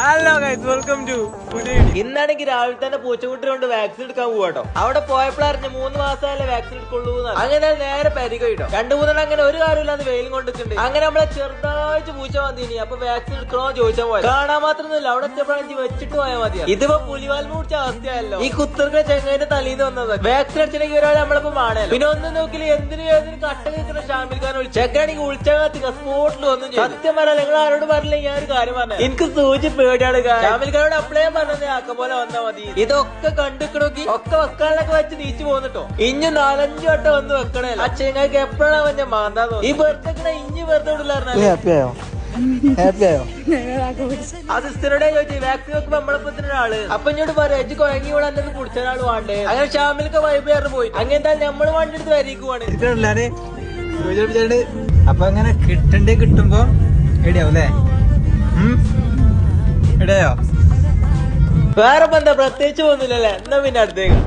Hello guys welcome to ഇന്നാണെങ്കിൽ രാവിലെ തന്നെ പൂച്ചക്കുട്ടി കൊണ്ട് വാക്സിൻ എടുക്കാൻ പോവാട്ടോ അവിടെ പോയപ്പോഴറിഞ്ഞ് മൂന്ന് മാസമല്ലേ വാക്സിൻ എടുക്കുള്ളൂ അങ്ങനെ നേരെ പരികയിട്ടോ രണ്ടു മൂന്നെണ്ണം അങ്ങനെ ഒരു കാര്യമില്ലാതെ വെയിലും കൊണ്ടിട്ടുണ്ട്. അങ്ങനെ നമ്മളെ ചെറുതായിട്ട് പൂച്ച വന്നിനി. അപ്പൊ വാക്സിൻ എടുക്കണോ ചോദിച്ചാൽ പോയത് കാണാൻ മാത്രമൊന്നുമില്ല. അവിടെ എത്തിയപ്പോഴാണ് വെച്ചിട്ട് പോയാൽ മതി ഇതിപ്പോ പുലിവാൽ മൂടിച്ച അവസ്ഥയല്ലോ. ഈ കുത്തർക്ക ചെങ്ങൈന്റെ തലീന്ന് വന്നത്. വാക്സിൻ അടിച്ചിട്ടെങ്കിൽ ഒരാൾ നമ്മളിപ്പോ മാണല്ലോ പിന്നെ ഒന്ന് നോക്കില്ല എന്തിനു ഏതിന് കട്ട കേൾക്കുന്ന ഷാമിൽ ഖാൻ ചെക്കാണെങ്കിൽ ഉൾച്ചകത്ത് സ്പോട്ടിൽ ഒന്നും സത്യം പറയാം നിങ്ങൾ ആരോട് പറഞ്ഞില്ല ഞാൻ ഒരു കാര്യം പറഞ്ഞു. എനിക്ക് സൂചി പേടിയാണ് ഷാമിൽ ഖാനോട് അപ്ലൈ പറഞ്ഞത് ആക്ക പോലെ വന്നാ മതി. ഇതൊക്കെ കണ്ടിക്കണോക്കി ഒക്കെ വെക്കാനൊക്കെ വെച്ച് നീച്ചു പോന്നിട്ടോ ഇഞ്ഞു നാലഞ്ചു വട്ടം വന്ന് വെക്കണേ അച്ഛനങ്ങൾക്ക് എപ്പോഴാണ് അവന്റെ മാന്താ ഈ വെറുതെ ഇഞ്ഞു വെറുതെ വിടില്ലായിരുന്നു ഹാപ്പിയായോ സ്ഥിരടെ ചോദിച്ചു വാക്സിൻ വെക്കുമ്പോ നമ്മളെ ഒരാൾ. അപ്പൊ ഇഞ്ഞോട് പറയാ എച്ച് കൊഴങ്ങി ഇവിടെ എന്നെ കുടിച്ച ഒരാൾ വേണ്ടേ? അങ്ങനെ ഷാമിലൊക്കെ വൈബ് വൈബേറി പോയി. അങ്ങനെ എന്തായാലും നമ്മൾ വണ്ടി എടുത്ത് വരിക്കുവാണ് അപ്പൊ അങ്ങനെ കിട്ടണ്ടേ കിട്ടുമ്പോ എടിയാവും അല്ലേ? എടിയായോ വേറെ ബന്ധം പ്രത്യേകിച്ച് പോകുന്നില്ലല്ലേ എന്നാ പിന്നെ അടുത്തേക്ക്.